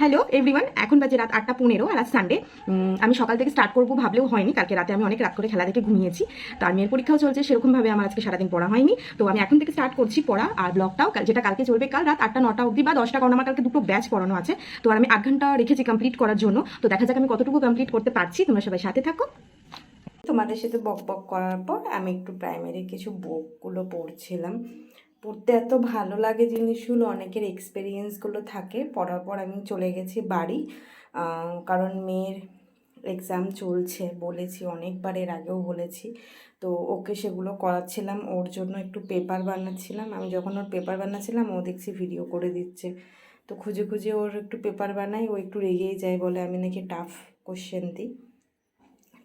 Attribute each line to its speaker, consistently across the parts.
Speaker 1: Hello everyone এখন বাজে রাত আটটা পনেরো আর আজ সানডে আমি সকাল থেকে স্টার্ট করব ভাবলেও হয়নি। কালকে রাতে আমি অনেক রাত করে খেলা দেখে ঘুমিয়েছি। তার মেয়ের পরীক্ষাও চলছে, সেরকমভাবে আমার আজকে সারাদিন পড়া হয়নি। তো আমি এখন থেকে স্টার্ট করছি পড়া আর ব্লগটাও যেটা কালকে চলবে কাল রাত আটটা, নটা অবধি বা দশটা, কারণ আমার কালকে দুটো ব্যাচ পড়ানো আছে। তো আর আমি আট ঘণ্টা রেখেছি কমপ্লিট করার জন্য। তো দেখা যাক আমি কতটুকু কমপ্লিট করতে পারছি। তোমরা সবাই সাথে থাকো।
Speaker 2: তোমাদের সাথে বক বক করার পর আমি একটু প্রাইমারি কিছু বুকগুলো পড়ছিলাম। পড়তে এত ভালো লাগে জিনিসগুলো, অনেকের এক্সপিরিয়েন্সগুলো থাকে। পড়ার পর আমি চলে গেছি বাড়ি। কারণ মেয়ের এক্সাম চলছে বলেছি, অনেকবার এর আগেও বলেছি। তো ওকে সেগুলো করাচ্ছিলাম, ওর জন্য একটু পেপার বানাচ্ছিলাম। আমি যখন ওর পেপার বানাচ্ছিলাম, ও দেখছি ভিডিও করে দিচ্ছে। তো খুঁজে খুঁজে ওর একটু পেপার বানাই, ও একটু রেগেই যায় বলে আমি নাকি টাফ কোশ্চেন দিই।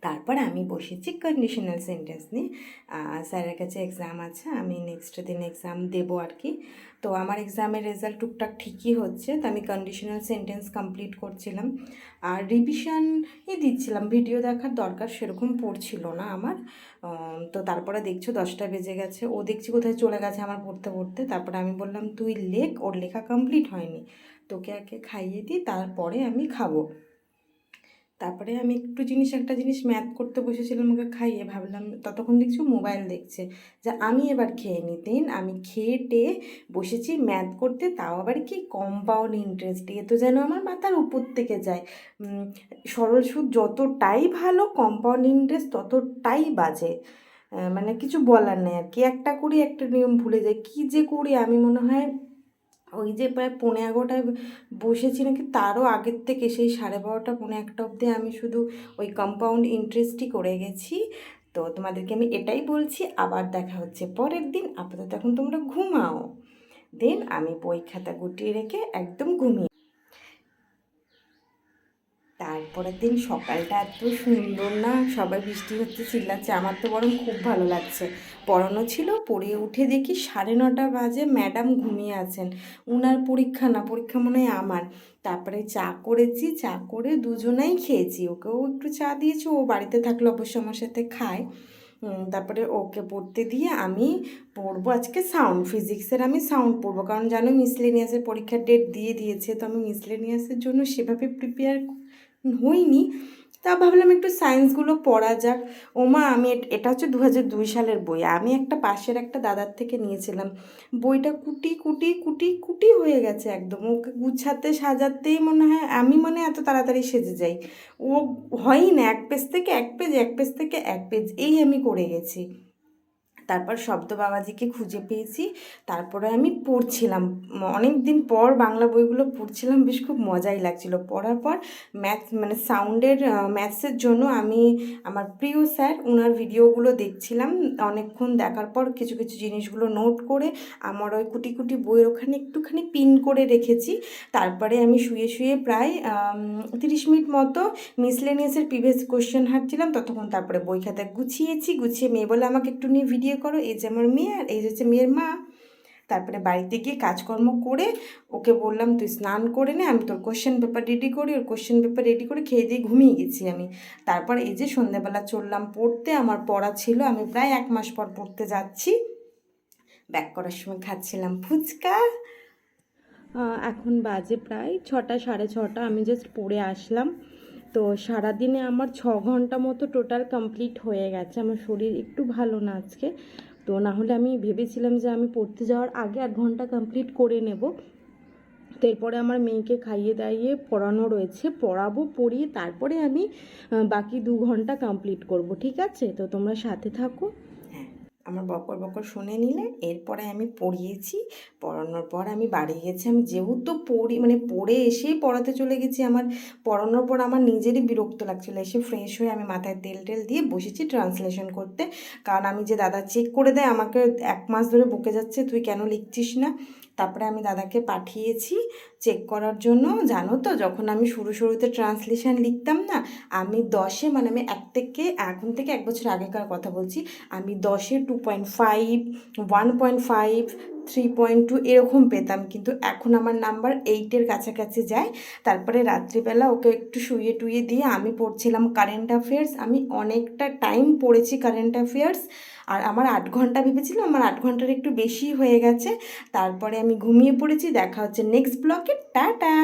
Speaker 2: তারপর আমি বসেছি কন্ডিশনাল সেন্টেন্স নিয়ে। স্যারের কাছে এক্সাম আছে, আমি নেক্সট দিন এক্সাম দেবো আর কি। তো আমার এক্সামের রেজাল্ট টুকটাক ঠিকই হচ্ছে, তো আমি কন্ডিশনাল সেন্টেন্স কমপ্লিট করছিলাম। আর রিভিশনই দিচ্ছিলাম ভিডিও দেখার দরকার সেরকম পড়ছিল না আমার। তো তারপরে দেখছ দশটা বেজে গেছে, ও দেখছি কোথায় চলে গেছে আমার পড়তে পড়তে। তারপরে আমি বললাম, তুই লেখ, ওর লেখা কমপ্লিট হয়নি। তোকে আগে খাইয়ে দিই, তারপরে আমি খাব। তারপরে আমি একটু জিনিস, একটা জিনিস ম্যাথ করতে বসেছিলাম, ওকে খাইয়ে ভাবলাম, ততক্ষণ দেখছি মোবাইল দেখছে। যে আমি এবার খেয়ে নিই দেন আমি খেয়ে টেয়ে বসেছি ম্যাথ করতে, তাও আবার কি কম্পাউন্ড ইন্টারেস্ট এ তো যেন আমার মাথার উপর থেকে যায়। সরল সুদ যতটাই ভালো কম্পাউন্ড ইন্টারেস্ট ততটাই বাজে। মানে কিছু বলার নেই আর কি, একটা করি একটা নিয়ম ভুলে যাই। কী যে করি, আমি মনে হয় ওই যে প্রায় পৌনে এগারোটায় বসেছি নাকি তারও আগের থেকে সেই সাড়ে বারোটা, পৌনে একটা অবধি আমি শুধু ওই কম্পাউন্ড ইন্টারেস্টই করে গেছি। তো তোমাদেরকে আমি এটাই বলছি, আবার দেখা হচ্ছে পরের দিন। আপাতত এখন তোমরা ঘুমাও। দেন আমি বই খাতা গুটিয়ে রেখে একদম ঘুমিয়ে তারপরের দিন সকালটা এত সুন্দর না, সবাই বৃষ্টি হচ্ছে, চিল্লাচ্ছে, আমার তো বরং খুব ভালো লাগছে। পড়ানো ছিল পড়ে উঠে দেখি সাড়ে নটা বাজে ম্যাডাম ঘুমিয়ে আছেন। উনার পরীক্ষা না, পরীক্ষা মনে হয় আমার। তারপরে চা করেছি, চা করে দুজনাই খেয়েছি। ওকেও একটু চা দিয়েছি, ও বাড়িতে থাকলে অবশ্য আমার সাথে খায়। তারপরে ওকে পড়তে দিয়ে আমি পড়ব। আজকে সাউন্ড, ফিজিক্সের আমি সাউন্ড পড়ব, কারণ জানো, মিসলেনিয়াসের পরীক্ষার ডেট দিয়ে দিয়েছে। তো আমি মিসলেনিয়াসের জন্য সেভাবে প্রিপেয়ার হইনি। তা ভাবলাম একটু সায়েন্সগুলো পড়া যাক। ওমা আমি এটা হচ্ছে দু দুই সালের বই। আমি একটা পাশের একটা দাদার থেকে নিয়েছিলাম। বইটা কুটি কুটি কুটি কুটি হয়ে গেছে একদম। ওকে গুছাতে, সাজাতেই মনে হয়, আমি মনে এত তাড়াতাড়ি সেজে যাই। ও হয়ই না, এক পেজ থেকে এক পেজ এক পেজ থেকে এক পেজ, এই আমি করে গেছি। তারপর শব্দ বাবাজিকে খুঁজে পেয়েছি। তারপরে আমি পড়ছিলাম। অনেক দিন পর বাংলা বইগুলো পড়ছিলাম, বেশ খুব মজাই লাগছিল। পড়ার পর ম্যাথ মানে সাউন্ডের ম্যাথসের জন্য আমি আমার প্রিয় স্যার ওনার ভিডিওগুলো দেখছিলাম। অনেকক্ষণ দেখার পর কিছু কিছু জিনিসগুলো নোট করে আমার ওই কুটি কুটি বইয়ের ওখানে একটুখানি পিন করে রেখেছি। তারপরে আমি শুয়ে শুয়ে প্রায় তিরিশ মিনিট মতো মিসলেনিয়াসের প্রিভিয়াস কোশ্চেন হাঁটছিলাম। ততক্ষণ তারপরে বই খাতা গুছিয়েছি, গুছিয়ে মেয়ে বলে আমাকে একটু নিয়ে ভিডিও করো, এই যে আমার মেয়ে আর এই যে হচ্ছে মেয়ের মা। তারপরে বাড়িতে গিয়ে কাজকর্ম করে ওকে বললাম, তুই স্নান করে নে, আমি তোর কোশ্চেন পেপার রেডি করি। ওর কোশ্চেন পেপার রেডি করে খেয়ে দিয়ে ঘুমিয়ে গেছি আমি। তারপর এই যে সন্ধ্যাবেলা চললাম পড়তে, আমার পড়া ছিল, আমি প্রায় এক মাস পর পড়তে যাচ্ছি। ব্যাক করার সময় খাচ্ছিলাম ফুচকা।
Speaker 3: এখন বাজে প্রায় ছটা, সাড়ে ছটা, আমি জাস্ট পড়ে আসলাম। তো সারাদিনে আমার ছ ঘণ্টা মতো টোটাল কমপ্লিট হয়ে গেছে। আমার শরীর একটু ভালো না আজকে। তো না হলে আমি ভেবেছিলাম যে আমি পড়তে যাওয়ার আগে এক ঘণ্টা কমপ্লিট করে নেব। তো এরপরে আমার মেয়েকে খাইয়ে দাইয়ে পড়ানো রয়েছে। পড়াবো, পড়িয়ে তারপরে আমি বাকি দু ঘণ্টা কমপ্লিট করব, ঠিক আছে? তো তোমরা সাথে থাকো।
Speaker 2: আমার বকর বকর শুনে নিলে, এরপরে আমি পড়িয়েছি। পড়ানোর পর আমি বাড়ি গেছি। আমি যেহেতু পড়ি মানে পড়ে এসেই পড়াতে চলে গেছি আমার। পড়ানোর পর আমার নিজেরই বিরক্ত লাগছিল। এসে ফ্রেশ হয়ে আমি মাথায় তেল টেল দিয়ে বসেছি ট্রান্সলেশন করতে। কারণ আমি যে দাদা চেক করে দেয়, আমাকে এক মাস ধরে বকে যাচ্ছে, তুই কেন লিখছিস না? তারপরে আমি দাদাকে পাঠিয়েছি চেক করার জন্য। জানো তো, যখন আমি শুরু শুরুতে ট্রান্সলেশন লিখতাম না, আমি দশে মানে আমি এক থেকে, এখন থেকে এক বছর আগেকার কথা বলছি, আমি দশে two point five one point five three point two এরকম পেতাম, কিন্তু এখন আমার নাম্বার এইটের কাছাকাছি যায়। তারপরে রাত্রিবেলা ওকে একটু শুয়ে টুয়ে দিয়ে আমি পড়ছিলাম কারেন্ট অ্যাফেয়ার্স আমি অনেকটা টাইম পড়েছি কারেন্ট অ্যাফেয়ার্স আর আমার আট ঘণ্টা ভেবেছিলাম, আমার আট ঘণ্টার একটু বেশি হয়ে গেছে। তারপরে আমি ঘুমিয়ে পড়েছি, দেখা হচ্ছে নেক্সট ব্লকে টাটা!